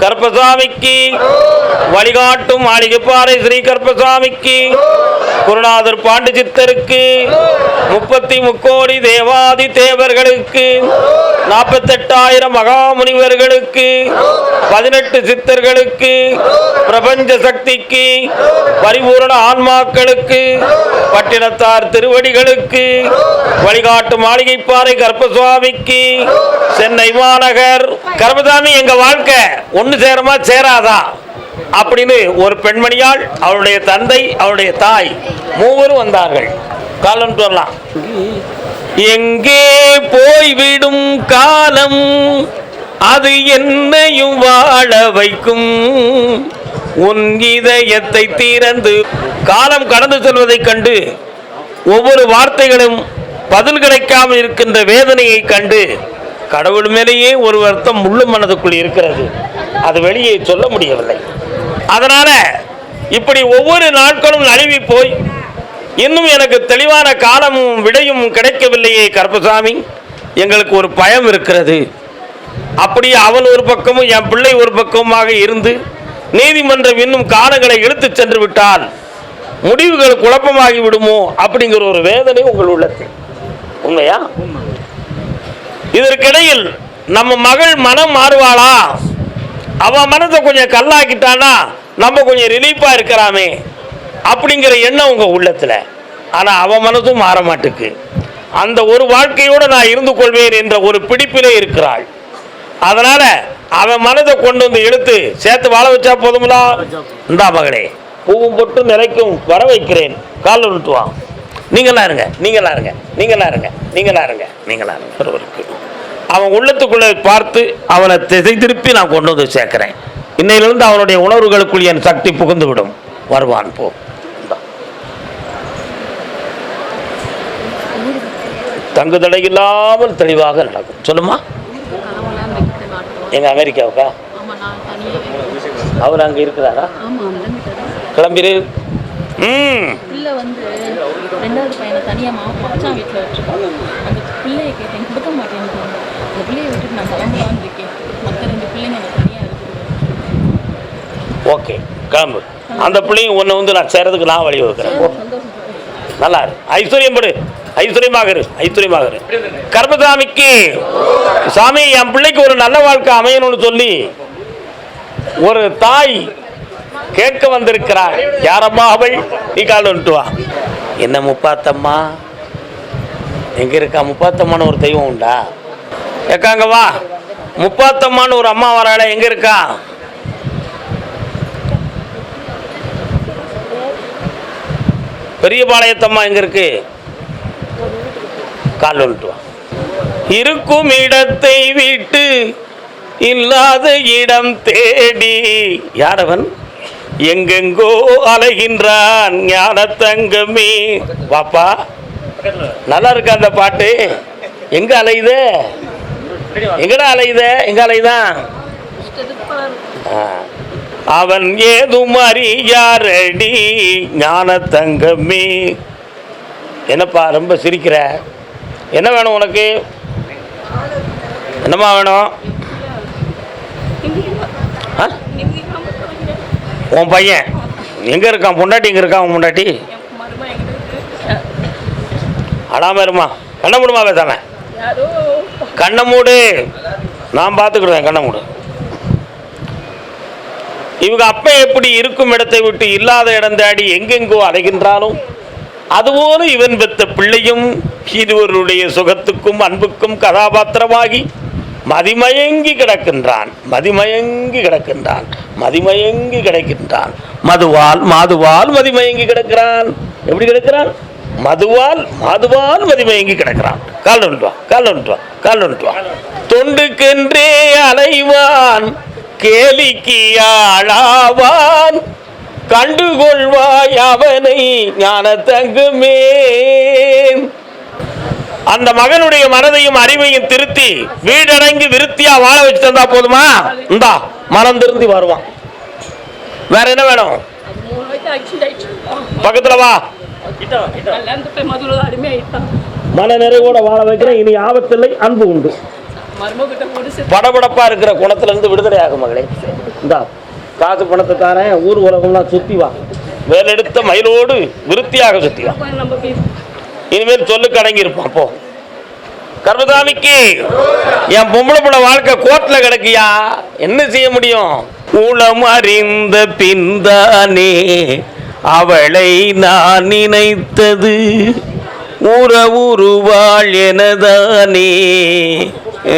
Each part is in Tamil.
கருப்பசாமிக்கு. வழிகாட்டும் மாளிகைப்பாறை ஸ்ரீ கருப்பசாமிக்கு குருநாதர் பாண்டு சித்தருக்கு முப்பத்தி முக்கோடி தேவாதி தேவர்களுக்கு. நாற்பத்தெட்டாயிரம் மகாமுனிவர்களுக்கு. பதினெட்டு சித்தர்களுக்கு. பிரபஞ்ச சக்திக்கு. பரிபூரண ஆன்மாக்களுக்கு. பட்டினத்தார் திருவடிகளுக்கு. வழிகாட்டு மாளிகைப்பாறை கர்ப்பசுவாமிக்கு சென்னை மாநகர். கர்ப்பசாமி எங்க வாழ்க்கை? ஒன்று சேருமா சேராதா? அப்படின்னு ஒரு பெண்மணியால் அவருடைய தந்தை அவருடைய தாய் மூவரும் வந்தார்கள். காலம் சொல்லலாம். எங்கே போய்விடும் காலம்? அது என்னையும் வாழ வைக்கும். உன் இதயத்தை திறந்து காலம் கடந்து செல்வதைக் கண்டு ஒவ்வொரு வார்த்தைகளும் பதில் கிடைக்காமல் இருக்கின்ற வேதனையை கண்டு கடவுள் மேலேயே ஒரு வருத்தம் முள்ளு மனதுக்குள் இருக்கிறது. அது வெளியே சொல்ல முடியவில்லை. அதனால இப்படி ஒவ்வொரு நாட்களும் நழுவி போய் இன்னும் எனக்கு தெளிவான காலமும் விடையும் கிடைக்கவில்லையே கருப்பசாமி. எங்களுக்கு ஒரு பயம் இருக்கிறது. அப்படி அவன் ஒரு பக்கமும் என் பிள்ளை ஒரு பக்கமாக இருந்து நீதிமன்றம் இன்னும் காலங்களை இழுத்துச் சென்று விட்டால் முடிவுகள் குழப்பமாகி விடுமோ அப்படிங்கிற ஒரு வேதனை உங்கள் உள்ளத்தில். உண்மையா? இதற்கிடையில் நம்ம மகள் மனம் மாறுவாளா? அவ மனதை கொஞ்சம் கல்லாக்கிட்டானா நம்ம கொஞ்சம் ரிலீஃபாக இருக்கிறாமே அப்படிங்கிற எண்ணம் உங்கள் உள்ளத்தில். ஆனால் அவன் மனதும் மாற மாட்டுக்கு. அந்த ஒரு வாழ்க்கையோடு நான் இருந்து கொள்வேன் என்ற ஒரு பிடிப்பிலே இருக்கிறாள். அதனால் அவன் மனதை கொண்டு வந்து எடுத்து சேர்த்து வாழ வச்சா போதுங்களா இந்தா மகளே பூவும் பொட்டு நிறைக்கும் வர வைக்கிறேன். கால் விட்டுவான் நீங்களா இருங்க நீங்களா இருங்க நீங்களா இருங்க நீங்களா இருங்க நீங்களா இருங்க. அவன் உள்ளத்துக்குள்ள பார்த்து அவனை திசை திருப்பி நான் கொண்டு வந்து சேர்க்கிறேன். இன்னையிலிருந்து அவனுடைய உணர்வுகளுக்குள் என் சக்தி புகுந்து விடும் வருவான் போ. தங்கு தடை இல்லாமல் தெளிவாக நடக்கும். சொல்லுமா? எங்க அமெரிக்காவுக்கா? அவர் அங்கே இருக்கிறாரா. கிளம்பிரு. ம். பிள்ளை வந்து ரெண்டாவது பையனை தனியாக மா மச்சான் வீட்டில் வச்சுருக்கோம் அந்த பிள்ளையை கேட்டேன் கொடுக்க மாட்டேன்னு அந்த பிள்ளையை விட்டுட்டு நான் கிளம்பலான்னு இருக்கேன். மற்ற ரெண்டு பிள்ளைங்க எனக்கு தனியாக இருக்குது. ஓகே கிளம்பு. அந்த பிள்ளையும் ஒன்று வந்து நான் சேரதுக்கு நான் வழி சந்தோஷம் நல்லா இரு. ஐஸ்வர்யம் படு. ஐஸ்வர்யமாக இரு. ஐஸ்வர்யமாக இரு. கர்மசாமிக்கு சாமி என் பிள்ளைக்கு ஒரு நல்ல வாழ்க்கை அமையணும்னு சொல்லி ஒரு தாய் கேட்க வந்திருக்கிறார். யாரம்மா அவள்? நீ கால் வந்துட்டு வா. என்ன முப்பாத்தம்மா? எங்க இருக்கா? முப்பாத்தம்மான்னு ஒரு தெய்வம் உண்டா? ஏக்காங்க வா. முப்பாத்தம்மான்னு ஒரு அம்மா வராள எங்க இருக்கா? பெரிய பாளையத்தம்மா எங்க இருக்கு? கால் வந்துட்டு வா. இருக்கும் இடத்தை விட்டு இல்லாத இடம் தேடி. யாரவன் எங்கெங்கோ அலைகின்றான் ஞான தங்கமே வாப்பா நல்லா இருக்கா அந்த பாட்டு? எங்க அலையுது? எங்கடா அலையுது? எங்க அலையுதான் அவன் ஏதும் அறியாரடி ஞான தங்கமே என்னப்பா ரொம்ப சிரிக்கிற? என்ன வேணும் உனக்கு? என்னம்மா வேணும்? உன் பையன் எங்க இருக்கான்? பொண்டாட்டி எங்க இருக்கான் உன் பொண்டாட்டி? அடாம இருமா. கண்ணை மூடுமா பேசாம? கண்ணை மூடு. நான் பார்த்துக்கிடுவேன் கண்ணை மூடு. இவங்க அப்பா எப்படி இருக்கும் இடத்தை விட்டு இல்லாத இடம் தேடி எங்கெங்கோ அலைகின்றாலும் அதுபோல இவன் பெத்த பிள்ளையும் இருவருடைய சுகத்துக்கும் அன்புக்கும் கதாபாத்திரமாகி மதிமயங்கி கிடக்கின்றான். மதிமயங்கி கிடக்கின்றான். மதிமயங்கி கிடக்கின்றான். மதுவால் மாதுவால் மதிமயங்கி கிடக்கிறான். எப்படி கிடக்கிறான்? மதுவால் மாதுவால் மதிமயங்கி கிடக்கிறான். கால் நொண்டுவா வா கால் நொண்டுவா வா கால் நொண்டுவா வா. தொண்டுக்கென்றே அலைவான் கேலிக்கு ஆளாவான். கண்டுகொள்வாய் அவனை ஞான தங்குமே அந்த மகனுடைய மனதையும் அறிவையும் திருத்தி வீடடங்கி விருத்தியா வாழ வச்சு தந்தா போதுமா? இந்தா மனம் திருந்தி வருவான். வேற என்ன வேணும்? பக்கத்துல வா. மன நிறைவோட வாழ வைக்கிறேன். இனி ஆபத்தில்லை அன்பு உண்டு. படபடப்பா இருக்கிற குணத்துல இருந்து விடுதலை ஆகும் மகளே. இந்தா காசு பணத்தை தாரேன். ஊர் உலகம்லாம் சுத்தி வா. வேலெடுத்த மயிலோடு விருத்தியாக சுத்தி வா. இனிமேல் சொல்லு கடங்கி இருப்பான் போ என் பொம்பளை பிள்ளை வாழ்க்கை கோட்டில் கிடக்கியா? என்ன செய்ய முடியும்? உளம் அறிந்த பின்தானே அவளை நான் நினைத்தது. உறவுருவாள் எனதானே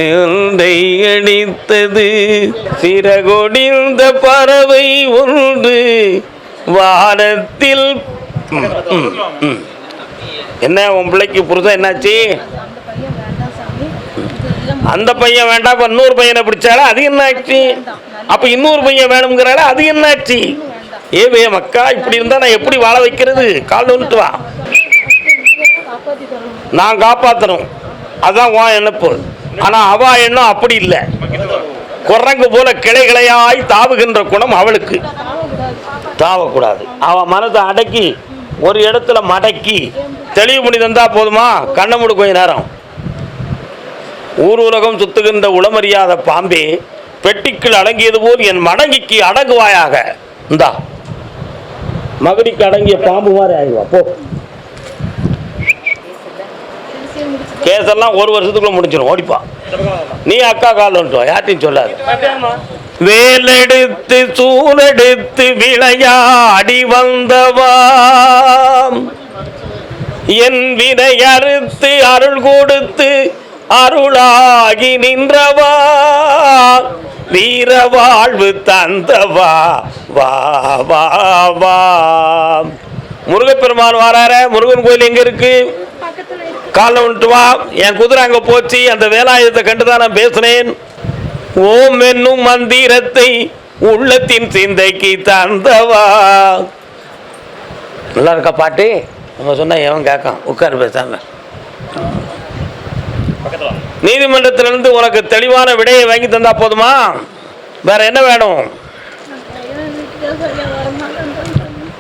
என்னை அடித்தது சிறகொடிந்த பறவை ஒன்று வானத்தில் என்ன உன் பிள்ளைக்கு புருஷன் என்னாச்சு? அந்த பையன் வேண்டாம் இப்போ இன்னொரு பையனை பிடிச்சால அது என்ன அப்போ இன்னொரு பையன் வேணுங்கிறால அது என்னாச்சு? ஏ வே மக்கா இப்படி இருந்தால் நான் எப்படி வாழ வைக்கிறது? கால் வந்துட்டு வா. நான் காப்பாற்றணும் அதுதான் உன் எண்ணப்பு. ஆனால் அவ எண்ணம் அப்படி இல்லை. குரங்கு போல கிளை கிளையாய் தாவுகின்ற குணம் அவளுக்கு. தாவக்கூடாது. அவன் மனதை அடக்கி ஒரு இடத்துல மடக்கி தெளிவு பண்ணி தந்தா போதுமா? கண்ணை மூடு கொஞ்ச நேரம். ஊர் உலகம் சுத்துகின்ற உளமறியாத பாம்பே பெட்டிக்குள் அடங்கியது போல் என் மடங்கிக்கு அடங்குவாயாக. இந்தா. மகடிக்கு அடங்கிய பாம்பு மாதிரி ஆகிவா போ. கேஸெல்லாம் ஒரு வருஷத்துக்குள்ள முடிஞ்சிடும் ஓடிப்பா. நீ அக்கா கால் வந்துட்டோம். யார்ட்டையும் சொல்லாது. வேலெடுத்து சூலெடுத்து விளையாடி வந்தவா என் வினை அறுத்து அருள் கொடுத்து அருளாகி நின்றவா. வீர வாழ்வு தந்தவா. வா வா வா. முருகப்பெருமான் வாரார முருகன் கோயில் எங்க இருக்கு? காலைல வந்துட்டு வா. என் குதிரை அங்க போச்சு. அந்த வேலாயுதத்தை கண்டு தான் நான் பேசினேன். ஓம் என்னும் மந்திரத்தை உள்ளத்தின் சிந்தைக்கு தந்தவா. நல்லா இருக்கா பாட்டு? நம்ம சொன்னா எவன் கேட்கான்? உட்கார் பேசாம. நீதிமன்றத்திலிருந்து உனக்கு தெளிவான விடையை வாங்கி தந்தா போதுமா? வேற என்ன வேணும்?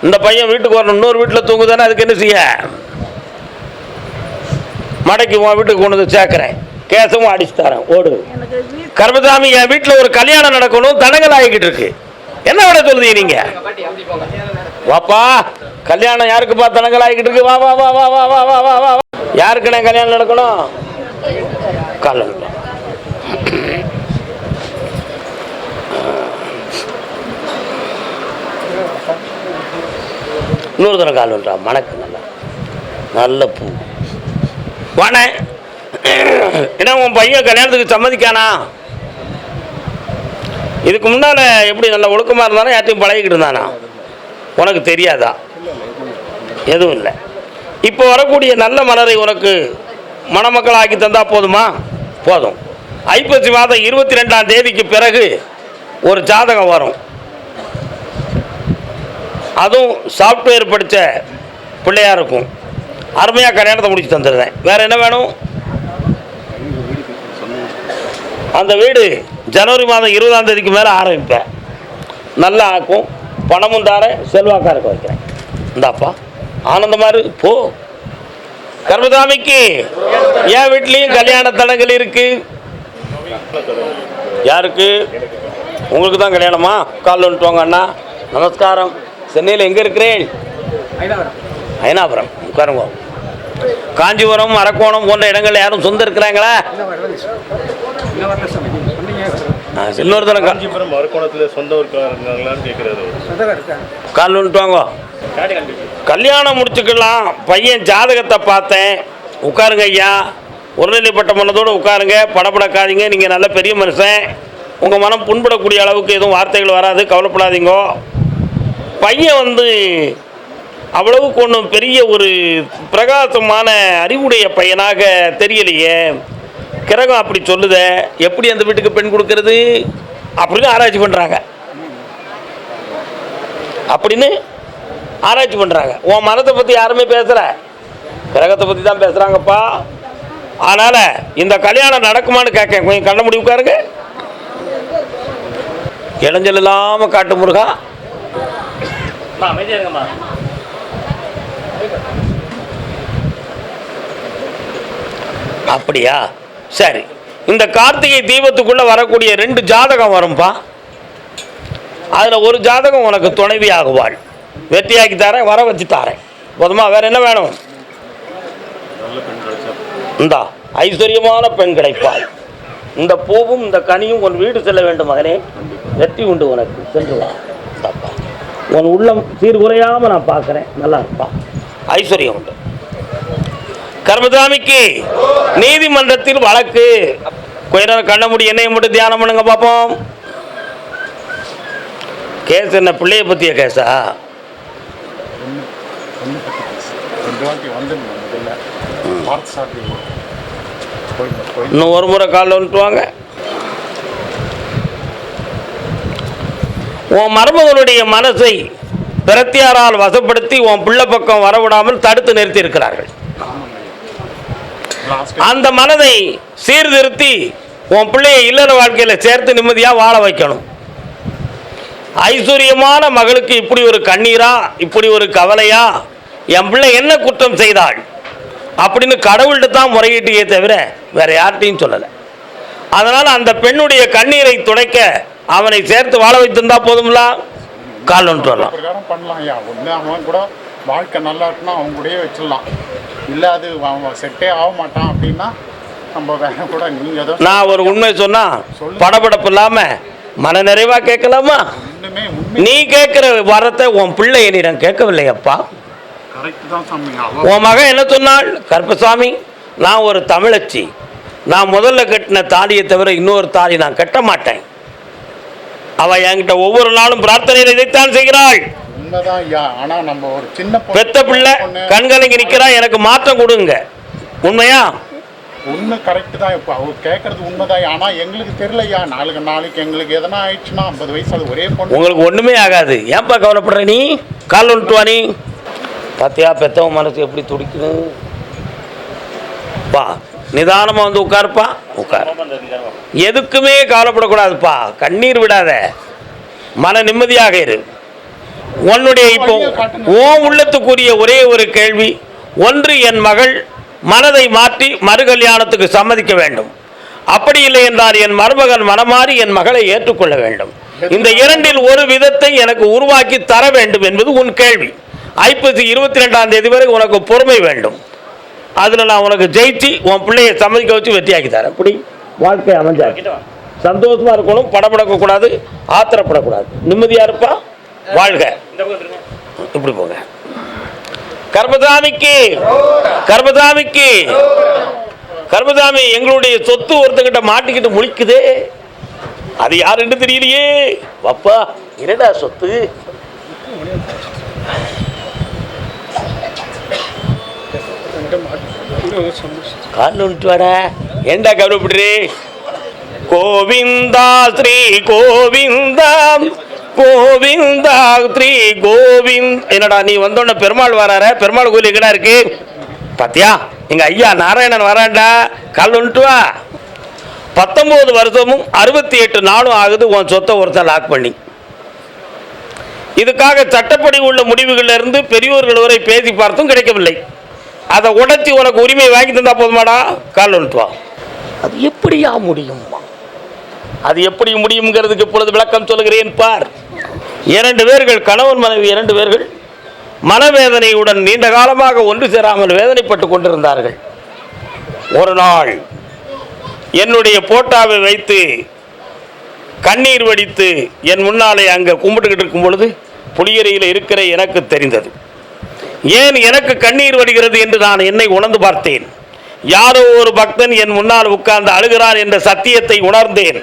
இந்த பையன் வீட்டுக்கு வரணும். இன்னொரு வீட்டில் தூங்குதானே அதுக்கு என்ன செய்ய? மடக்கி உன் வீட்டுக்கு கொண்டு வந்து சேர்க்குறேன். கேசவும் அடிச்சு தரேன் ஓடு. கர்மசாமி என் வீட்டில் ஒரு கல்யாணம் நடக்கணும் தடங்கள் ஆகிக்கிட்டு இருக்கு. என்ன விட சொல்லுதீங்க நீங்க? வாப்பா கல்யாணம் யாருக்குப்பா தடங்கள் ஆகிக்கிட்டு இருக்கு? வா வா வா வா வா வா வா வா வா. வா. யாருக்குண்ணே கல்யாணம் நடக்கணும்? கல்யாணம் இன்னொரு தடவை கால் பண்ணுறா மணக்கு நல்லா. நல்ல பூ. வாணே ஏன்னா உன் பையன் கல்யாணத்துக்கு சம்மதிக்கானா? இதுக்கு முன்னால் எப்படி நல்ல ஒழுக்கமாக இருந்தானா யார்ட்டையும் பழகிக்கிட்டு இருந்தானா? உனக்கு தெரியாதா? எதுவும் இல்லை. இப்போ வரக்கூடிய நல்ல மலரை உனக்கு மணமக்கள் ஆக்கி தந்தா போதுமா? போதும். ஐப்பசி மாதம் இருபத்தி ரெண்டாம் தேதிக்கு பிறகு ஒரு ஜாதகம் வரும். அதுவும் சாஃப்ட்வேர் படித்த பிள்ளையா இருக்கும். அருமையாக கல்யாணத்தை முடிச்சு தந்துடுறேன். வேற என்ன வேணும்? அந்த வீடு ஜனவரி மாதம் இருபதாம் தேதிக்கு மேலே ஆரம்பிப்பேன். நல்லா ஆக்கும் பணமும் தாரேன் செல்வாக்காக இருக்க வைக்கிறேன். இந்தாப்பா ஆனந்தமாரு போ. கர்மதாமிக்கு என் வீட்லேயும் கல்யாண தடங்கள் இருக்கு. யாருக்கு? உங்களுக்கு தான் கல்யாணமா? கால் வந்துட்டு வாங்க அண்ணா. நமஸ்காரம். சென்னையில் எங்கே இருக்கிறேன்? ஐநாபுரம். உட்காருங்க. காஞ்சிபுரம் அரக்கோணம் போன்ற இடங்கள் யாரும் சொந்த இருக்கிறாங்களா? ஆ, இன்னொரு தரம் கா- காஞ்சிபுரம் மறுக்கோணத்துல சொந்த இருக்காங்களான்னு கேட்கிறாரு. கால் கல்யாணம் முடிச்சுக்கலாம். பையன் ஜாதகத்தை பார்த்தேன். உட்காருங்க ஐயா. ஒருநிலைப்பட்ட மனதோடு உட்காருங்க. படப்படக்காதீங்க நீங்கள் நல்ல பெரிய மனுஷன். உங்கள் மனம் புண்படக்கூடிய அளவுக்கு எதுவும் வார்த்தைகள் வராது. கவலைப்படாதீங்க. பையன் வந்து அவ்வளவுக்கு ஒன்றும் பெரிய ஒரு பிரகாசமான அறிவுடைய பையனாக தெரியலையே. கிரகம் அப்படி சொல்லுதே எப்படி அந்த வீட்டுக்கு பெண் கொடுக்கறது? அப்படின்னு ஆராய்ச்சி பண்ணுறாங்க அப்படின்னு ஆராய்ச்சி பண்ணுறாங்க உன் மனத்தை பற்றி யாருமே பேசல. கிரகத்தை பற்றி தான் பேசுகிறாங்கப்பா அதனால் இந்த கல்யாணம் நடக்குமான்னு கேட்கேன். கொஞ்சம் கண்ண முடிவு உட்காருங்க. இளைஞல் இல்லாமல் காட்டு முருகா. அப்படியா? சரி. இந்த கார்த்திகை தீபத்துக்குள்ள வரக்கூடிய ரெண்டு ஜாதகம் வரும்பா. அதில் ஒரு ஜாதகம் உனக்கு துணைவி ஆகுவாள் வெற்றியாக்கி தரேன் வர வச்சு தரேன். போதுமா? வேற என்ன வேணும்? இந்தா ஐஸ்வர்யமான பெண் கிடைப்பாள். இந்த பூவும் இந்த கனியும் உன் வீடு செல்ல வேண்டும் மகனே. வெற்றி உண்டு உனக்கு. சென்று வா. உன் உள்ளம் சீர்குறையாம நான் பார்க்குறேன். நல்லா இருப்பா. ஐஸ்வர்யம் உண்டு. கர்மசாமிக்கு நீதிமன்றத்தில் வழக்கு. கொஞ்ச நேரம் கண்ண முடி என்னையும் மட்டும் தியானம் பண்ணுங்க பார்ப்போம். கேஸ் என்ன பிள்ளைய பற்றிய கேஸா? இன்னும் ஒரு முறை காலில் வந்துட்டுவாங்க உன் மருமகனுடைய மனசை பிரத்தியாரால் வசப்படுத்தி உன் பிள்ளை பக்கம் வரவிடாமல் தடுத்து நிறுத்தி இருக்கிறார்கள். அந்த மனதை சீர்திருத்தி உன் பிள்ளையை இல்லற வாழ்க்கையில் சேர்த்து நிம்மதியாக வாழ வைக்கணும். ஐஸ்வர்யமான மகளுக்கு இப்படி ஒரு கண்ணீரா இப்படி ஒரு கவலையா என் பிள்ளை என்ன குற்றம் செய்தாள் அப்படின்னு கடவுள்கிட்ட தான் முறையிட்டே தவிர வேற யார்கிட்டையும் சொல்லலை. அதனால் அந்த பெண்ணுடைய கண்ணீரை துடைக்க அவனை சேர்த்து வாழ வைத்திருந்தா போதும்ல? கால் ஒன்று வரலாம். கூட வாழ்க்கை நல்லா இருக்குன்னா அவன் கூடயே வச்சிடலாம். இல்லை அது செட்டே ஆக மாட்டான் அப்படின்னா நம்ம வேற கூட நீங்கள் நான் ஒரு உண்மை சொன்னா படபடப்பு இல்லாம மன நிறைவா கேட்கலாமா? நீ கேட்கிற வரத்தை உன் பிள்ளை என்னிடம் கேட்கவில்லை அப்பா கரெக்ட் தான் சாமி. அவன் உன் மகன் என்ன சொன்னாள்? கருப்பசாமி நான் ஒரு தமிழச்சி. நான் முதல்ல கட்டின தாலியை தவிர இன்னொரு தாலி நான் கட்ட மாட்டேன். அவ என்கிட்ட ஒவ்வொரு நாளும் பிரார்த்தனையில் இதைத்தான் செய்கிறாள். உண்மைதான் ஐயா ஆனால் நம்ம ஒரு சின்ன பெத்த பிள்ளை கண்கலங்கி நிற்கிறா எனக்கு மாற்றம் கொடுங்க. உண்மையா? உண்மை கரெக்டு தான் இப்போ அவர் கேட்கறது உண்மைதான் ஆனால் எங்களுக்கு தெரியலையா? நாளைக்கு நாளைக்கு எங்களுக்கு எதனா ஆயிடுச்சுன்னா ஐம்பது வயசு அது ஒரே பொண்ணு. உங்களுக்கு ஒண்ணுமே ஆகாது. ஏன்பா கவலைப்படுற நீ? கால் வந்துட்டு வா நீ? பாத்தியா பெத்தவன் மனசு எப்படி துடிக்குது? பா நிதானமா வந்து உட்காருப்பா உட்கார். எதுக்குமே கவலைப்படக்கூடாதுப்பா. கண்ணீர் விடாத. மன நிம்மதியாக இரு. உன்னுடைய இப்போ உன் உள்ளத்துக்குரிய ஒரே ஒரு கேள்வி ஒன்று என் மகள் மனதை மாற்றி மறு கல்யாணத்துக்கு சம்மதிக்க வேண்டும். அப்படி இல்லை என்றால் என் மருமகன் மனமாறி என் மகளை ஏற்றுக்கொள்ள வேண்டும். இந்த இரண்டில் ஒரு விதத்தை எனக்கு உருவாக்கி தர வேண்டும் என்பது உன் கேள்வி. ஐப்பசி இருபத்தி ரெண்டாம் தேதி வரை உனக்கு பொறுமை வேண்டும். அதில் நான் உனக்கு ஜெயிச்சு உன் பிள்ளையை சம்மதிக்க வச்சு வெற்றியாக்கி தரேன். இப்படி வாழ்க்கை அமைஞ்சா சந்தோஷமாக இருக்கணும் படப்படக்கூடாது ஆத்திரப்படக்கூடாது. நிம்மதியாக இருப்பா? வாழ்க. இப்படி போங்க. கர்மசாமிக்கு கர்மசாமிக்கு கர்மசாமி எங்களுடைய சொத்து ஒருத்தங்கிட்ட மாட்டிக்கிட்டு முழிக்குதே. அது யாருன்னு தெரியலையே. வப்பா என்னடா சொத்து? காலில் விட்டு வாடா. ஏண்டா கவலைப்படுறே? கோவிந்தா ஸ்ரீ கோவிந்தா. கோவிந்தா ஸ்ரீ கோவிந்த். என்னடா நீ வந்தோடனே பெருமாள் வரார? பெருமாள் கோயில் எங்கடா இருக்கு? பாத்தியா? எங்க ஐயா நாராயணன் வராண்டா கால் வந்துட்டு வா. பத்தொன்பது வருஷமும் அறுபத்தி எட்டு நாளும் ஆகுது உன் சொத்தை ஒருத்தர் லாக் பண்ணி. இதுக்காக சட்டப்படி உள்ள முடிவுகள்ல இருந்து பெரியோர்கள் வரை பேசி பார்த்தும் கிடைக்கவில்லை. அதை உடைச்சி உனக்கு உரிமையை வாங்கி தந்தா போதுமாடா? கால் வந்துட்டு வா. அது எப்படியா முடியுமா அது எப்படி முடியுங்கிறதுக்கு இப்பொழுது விளக்கம் சொல்லுகிறேன் பார். இரண்டு பேர்கள் கணவன் மனைவி இரண்டு பேர்கள் மனவேதனையுடன் நீண்ட காலமாக ஒன்று சேராமல் வேதனைப்பட்டு கொண்டிருந்தார்கள். ஒரு நாள் என்னுடைய போட்டாவை வைத்து கண்ணீர் வடித்து என் முன்னாலே அங்கே கும்பிட்டுக்கிட்டு இருக்கும் பொழுது புளியறையில் இருக்கிற எனக்கு தெரிந்தது. ஏன் எனக்கு கண்ணீர் வடிகிறது என்று நான் என்னை உணர்ந்து பார்த்தேன். யாரோ ஒரு பக்தன் என் முன்னால் உட்கார்ந்து அழுகிறான் என்ற சத்தியத்தை உணர்ந்தேன்.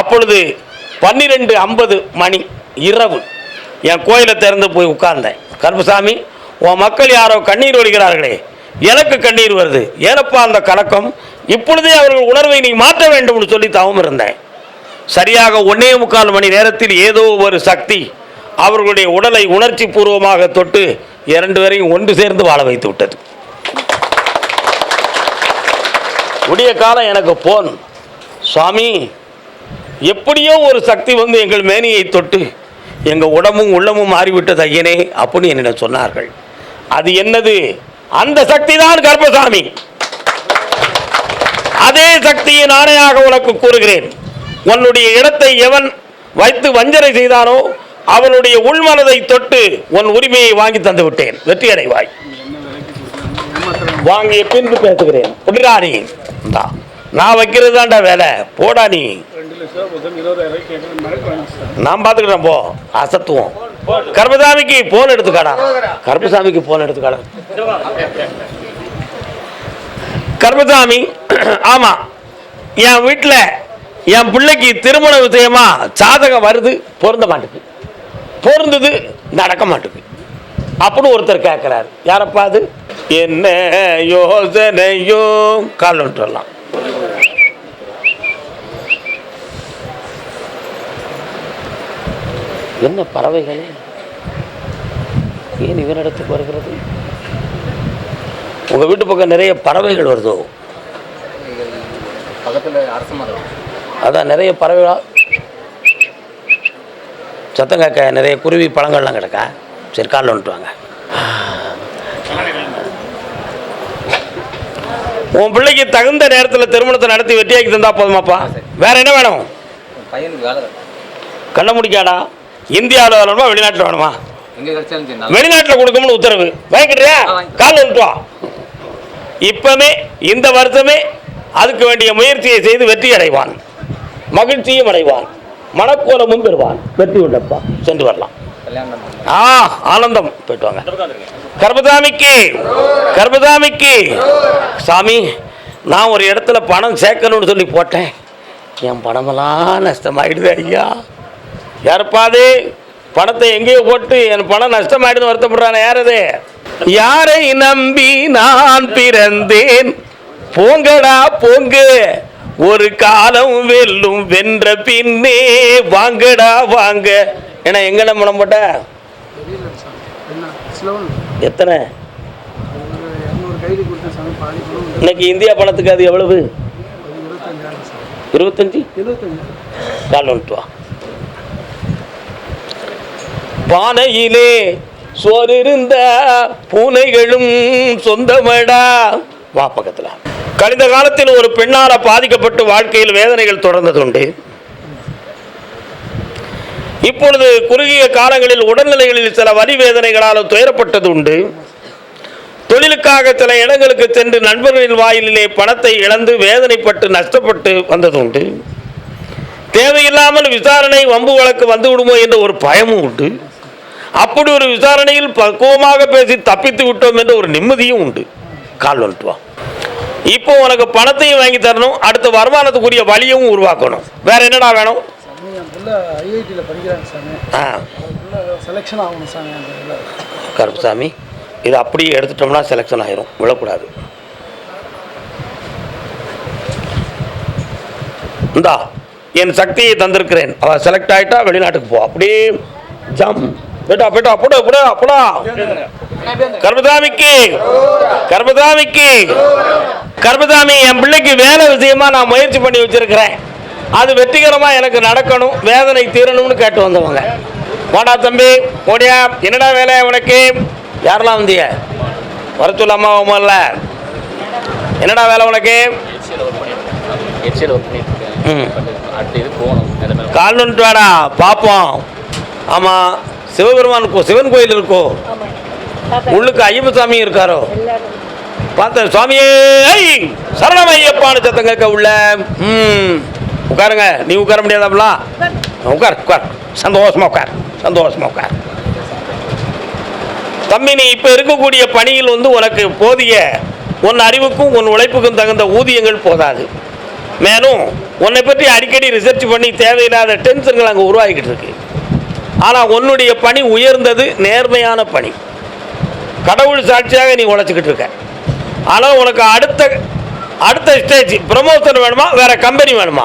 அப்பொழுது பன்னிரெண்டு ஐம்பது மணி இரவு என் கோயிலை திறந்து போய் உட்கார்ந்தேன். கருப்பசாமி உன் மக்கள் யாரோ கண்ணீர் வடிகிறார்களே எனக்கு கண்ணீர் வருது. ஏனப்பா அந்த கலக்கம்? இப்பொழுதே அவர்கள் உணர்வை நீ மாற்ற வேண்டும்னு சொல்லி தவம் இருந்தேன். சரியாக ஒன்னே முக்கால் மணி நேரத்தில் ஏதோ ஒரு சக்தி அவர்களுடைய உடலை உணர்ச்சி பூர்வமாக தொட்டு இரண்டு வரையும் ஒன்று சேர்ந்து வாழ வைத்து விட்டது. விடிய காலம் எனக்கு போன். சுவாமி எப்படியோ ஒரு சக்தி வந்து எங்கள் மேனியை தொட்டு எங்கள் உடம்பும் உள்ளமும் மாறிவிட்டது ஐயனே அப்படின்னு என்னிடம் சொன்னார்கள். அது என்னது? அந்த சக்தி தான் கர்ப்பசாமி. அதே சக்தியை நானேயாக உனக்கு கூறுகிறேன். உன்னுடைய இடத்தை எவன் வைத்து வஞ்சனை செய்தானோ அவனுடைய உள்மனதை தொட்டு உன் உரிமையை வாங்கி தந்து விட்டேன். வெற்றி அடைவாய் வாங்கிய பின்பு பேசுகிறேன். நீ இந்தா. நான் வைக்கிறது தான்டா வேலை. போடா நீ. நான் பார்த்துக்கிறேன் போ. அசத்துவோம். கர்மசாமிக்கு போன் எடுத்துக்காடா. கர்மசாமிக்கு போன் எடுத்துக்காடா. கர்மசாமி ஆமா. என் வீட்டில் என் பிள்ளைக்கு திருமண விஷயமா சாதகம் வருது பொருந்த மாட்டேங்குது பொருந்தது நடக்க மாட்டேங்குது அப்படின்னு ஒருத்தர் கேட்குறாரு யாரப்பா அது? என்ன யோசனையோ? கால் விட்டுறலாம் என்ன பறவைகளே? ஏன் இவனிடத்துக்கு வருகிறது? உங்கள் வீட்டு பக்கம் நிறைய பறவைகள் வருதோ? அதான் நிறைய பறவைகளா? சத்தம் கேட்க நிறைய குருவி பழங்கள்லாம் கிடக்கா? சரி காலில் வந்துட்டு வாங்க. உன் பிள்ளைக்கு தகுந்த நேரத்தில் திருமணத்தை நடத்தி வெட்டியாக்கி தந்தா போதுமாப்பா. வேற என்ன வேணும்? கண்ண முடிக்காடா? இந்தியாவில் வேணுமா வெளிநாட்டில் வேணுமா வெளிநாட்டில் கொடுக்கணும்னு உத்தரவு. வாங்கிக்கிறியா ஆ, வாங்கி- கால் வந்துட்டு இப்பமே இந்த வருஷமே அதுக்கு வேண்டிய முயற்சியை செய்து வெற்றி அடைவான். மகிழ்ச்சியும் அடைவான். மனக்கோலமும் பெறுவான். வெற்றி உண்டப்பா. சென்று வரலாம். ஆ ஆனந்தம். போயிட்டு வாங்க. கர்மசாமிக்கு கர்மசாமிக்கு சாமி நான் ஒரு இடத்துல பணம் சேர்க்கணும்னு சொல்லி போட்டேன். என் பணமெல்லாம் நஷ்டமாயிடுது ஐயா. யாரப்பாது பணத்தை எங்கேயோ போட்டு என் பணம் நஷ்டமாயிடுன்னு வருத்தப்படுறானே யார் அது? யாரை நம்பி நான் பிறந்தேன்? போங்கடா போங்க. ஒரு காலம் வெல்லும் வென்ற பின்னே வாங்கடா வாங்க. ஏன்னா எங்க நம்ம போட்ட? எத்தனை? இன்னைக்கு இந்தியா பணத்துக்கு அது எவ்வளவு? இருபத்தஞ்சு. கால் வந்துட்டு வா. பானையிலே சோறு இருந்த பூனைகளும் சொந்தமடா. வா பக்கத்துல. கழிந்த காலத்தில் ஒரு பெண்ணால பாதிக்கப்பட்டு வாழ்க்கையில் வேதனைகள் தொடர்ந்ததுண்டு. இப்பொழுது குறுகிய காலங்களில் உடல்நிலைகளில் சில வரி வேதனைகளால் துயரப்பட்டது உண்டு தொழிலுக்காக சில இடங்களுக்கு சென்று நண்பர்களின் வாயிலே பணத்தை இழந்து வேதனைப்பட்டு நஷ்டப்பட்டு வந்தது உண்டு தேவையில்லாமல் விசாரணை வம்பு வழக்கு வந்து விடுமோ என்ற ஒரு பயமும் உண்டு. அப்படி ஒரு விசாரணையில் பக்குவமாக பேசி தப்பித்து விட்டோம் என்ற ஒரு நிம்மதியும் உண்டு. கால் வந்துட்டு வா. இப்போ உனக்கு பணத்தையும் வாங்கி தரணும். அடுத்த வருமானத்துக்குரிய வழியும் உருவாக்கணும். வேற என்னடா வேணும்? கருப்புசாமி இது அப்படியே எடுத்துட்டோம்னா செலெக்ஷன் ஆயிரும். விழக்கூடாது. இந்தா என் சக்தியை தந்திருக்கிறேன். அவ செலக்ட் ஆயிட்டா வெளிநாட்டுக்கு போ. அப்படியே ஜம். போயிட்டா போயிட்டா போடா போடா போடா. கர்மதாமிக்கு கர்மதாமிக்கு கர்மதாமி என் பிள்ளைக்கு வேலை விஷயமா நான் முயற்சி பண்ணி வச்சிருக்கிறேன். அது வெற்றிகரமா எனக்கு நடக்கணும் வேதனை தீரணும்னு கேட்டு வந்தவங்க. வாடா தம்பி ஓடியா என்னடா வேலை உனக்கு? யாரெல்லாம் வந்திய வர சொல்லாமா முதல்ல என்னடா வேலை உனக்கு? கால் நுட்டு வாடா பார்ப்போம் ஆமாம் சிவபெருமான் சிவன் கோயில் இருக்கோ உள்ளுக்கு ஐயப்ப சாமி இருக்காரோ பார்த்த சுவாமியே சரணம் ஐயப்பான்னு சத்தம் கேட்க உள்ள ம். உட்காருங்க. நீ உட்கார முடியாதாப்லாம் உட்கார். உட்கார் சந்தோஷமா உட்கார். சந்தோஷமா உட்கார். தம்பி நீ இப்போ இருக்கக்கூடிய பணியில் வந்து உனக்கு போதிய உன் அறிவுக்கும் உன் உழைப்புக்கும் தகுந்த ஊதியங்கள் போதாது. மேலும் உன்னை பற்றி அடிக்கடி ரிசர்ச் பண்ணி தேவையில்லாத டென்ஷன்கள் அங்கே உருவாகிக்கிட்டு இருக்கு. ஆனால் உன்னுடைய பணி உயர்ந்தது நேர்மையான பணி. கடவுள் சாட்சியாக நீ உழைச்சிக்கிட்டு இருக்க. ஆனால் உனக்கு அடுத்த அடுத்த ஸ்டேஜ் ப்ரமோஷன் வேணுமா? வேறு கம்பெனி வேணுமா?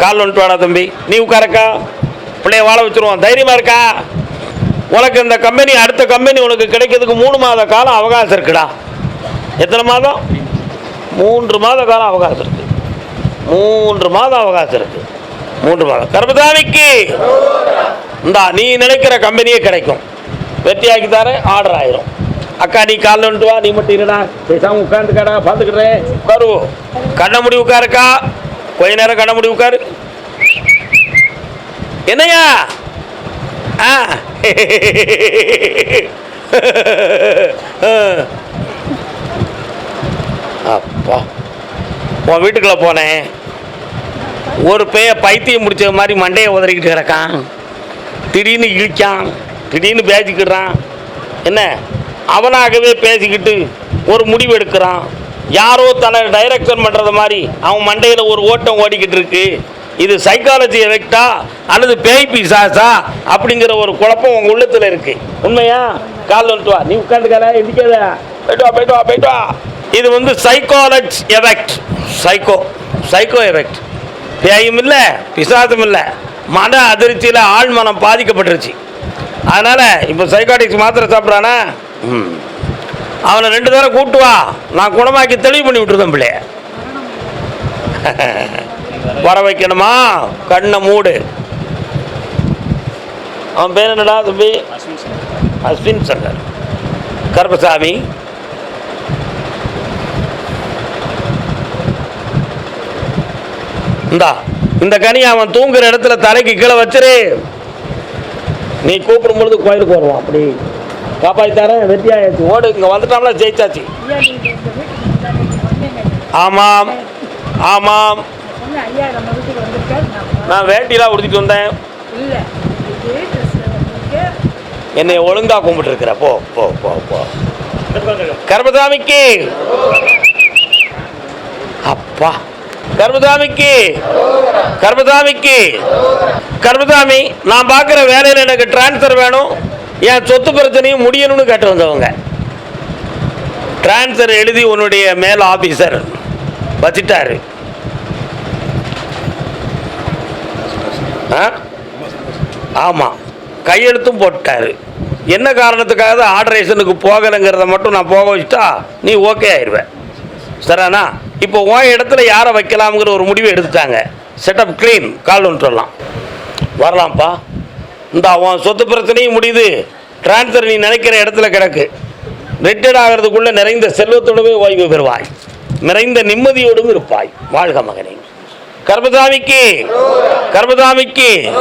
கால் ஒன்று வாடா தம்பி. நீ உட்காரக்கா. பிள்ளைய வாழ வச்சிருவோம். தைரியமாக இருக்கா? உனக்கு இந்த கம்பெனி அடுத்த கம்பெனி உனக்கு கிடைக்கிறதுக்கு மூணு மாத காலம் அவகாசம் இருக்குடா. எத்தனை மாதம்? மூன்று மாத காலம் அவகாசம் இருக்குது மூன்று மாதம் அவகாசம் இருக்குது மூன்று மாதம் கர்மதானிக்கு இந்தா நீ நினைக்கிற கம்பெனியே கிடைக்கும். வெற்றியாக்கி தார ஆர்டர் ஆயிரும். அக்கா நீ காலில் வந்துட்டு வா நீ மட்டும் இருடா. பேசாம உட்காந்துக்கடா பார்த்துக்கிறேன் உட்காரு. கண்ண முடி உட்காருக்கா? கொஞ்ச நேரம் கண்ண முடி உட்காரு. என்னையா ஆ. அப்பா. உன் வீட்டுக்குள்ளே போனேன். ஒரு பேய பைத்தியம் முடிச்ச மாதிரி மண்டையை உதறிக்கிட்டு கிடக்கான். திடீர்னு இழிக்கான் திடீர்னு பேசிக்கிடுறான். என்ன? அவனாகவே பேசிக்கிட்டு ஒரு முடிவு எடுக்கிறான். யாரோ தன்னை டைரக்ஷன் பண்ணுறது மாதிரி அவன் மண்டையில் ஒரு ஓட்டம் ஓடிக்கிட்டு இருக்கு. இது சைக்காலஜி எஃபெக்டா அல்லது பேய் பிசாசா அப்படிங்கிற ஒரு குழப்பம் உங்கள் உள்ளத்தில் இருக்கு. உண்மையா? கால் வந்துட்டு வா. நீ உட்காந்துக்காத எந்திக்காத போயிட்டு வா போயிட்டு வா போயிட்டு வா. இது வந்து psychology effect psycho psycho effect பேயும் இல்லை பிசாசும் இல்லை. மன அதிர்ச்சியில் ஆள் மனம் பாதிக்கப்பட்டுருச்சு. அதனால் இப்போ சைக்காட்டிக்ஸ் மாத்திரை சாப்பிட்றானா? ம். அவனை ரெண்டு தடவை கூப்பிட்டு வா. நான் குணமாக்கி தெளிவு பண்ணி விட்டுருந்தேன் பிள்ளைய. வர வைக்கணுமா? கண்ணை மூடு. அவன் பேர் என்னடா தம்பி? அஸ்வின் சங்கர். கருப்பசாமி. இந்தா இந்த கனியை அவன் தூங்குற இடத்துல தலைக்கு கீழே வச்சிரு. நீ கூப்பிடும் பொழுது கோயிலுக்கு வருவான். அப்படி காப்பாற்றித்தாரேன் வெற்றியாயாச்சு ஓடு இங்கே வந்துட்டாம்ல ஜெயிச்சாச்சு. ஆமாம் ஆமாம். நான் வேட்டிலாம் உடுத்திட்டு வந்தேன். என்னை ஒழுங்கா கும்பிட்டுருக்கிற. போ போ போ போ. கர்மசாமிக்கு. அப்பா. கர்மதாமிக்கு கர்மதாமிக்கு கர்மதாமி நான் பார்க்குற வேலையில் எனக்கு டிரான்ஸ்ஃபர் வேணும். என் சொத்து பிரச்சனையும் முடியணும்னு கேட்டு வந்தவங்க. டிரான்ஸ்ஃபர் எழுதி உன்னுடைய மேல் ஆஃபீஸர் வச்சிட்டாரு. ஆ? ஆமாம் கையெழுத்தும் போட்டாரு. என்ன காரணத்துக்காக ஆர்டரேஷனுக்கு போகலைங்கிறத மட்டும் நான் போக வச்சுட்டா நீ ஓகே ஆயிடுவேன் சரிண்ணா இப்போ உன் இடத்துல யாரை வைக்கலாம்ங்கிற ஒரு முடிவு எடுத்துட்டாங்க. செட்டப் க்ளீன் கால் ஒன்று சொல்லலாம். வரலாம்ப்பா. இந்த உன் சொத்து பிரச்சனையும் முடியுது. டிரான்ஸ்ஃபர் நீ நினைக்கிற இடத்துல கிடக்கு. ரிட்டையர்ட் ஆகிறதுக்குள்ள நிறைந்த செல்வத்தோடவே ஓய்வு பெறுவாய். நிறைந்த நிம்மதியோடும் இருப்பாய். வாழ்க மகனே. கர்மசாமிக்கு கர்மசாமிக்கு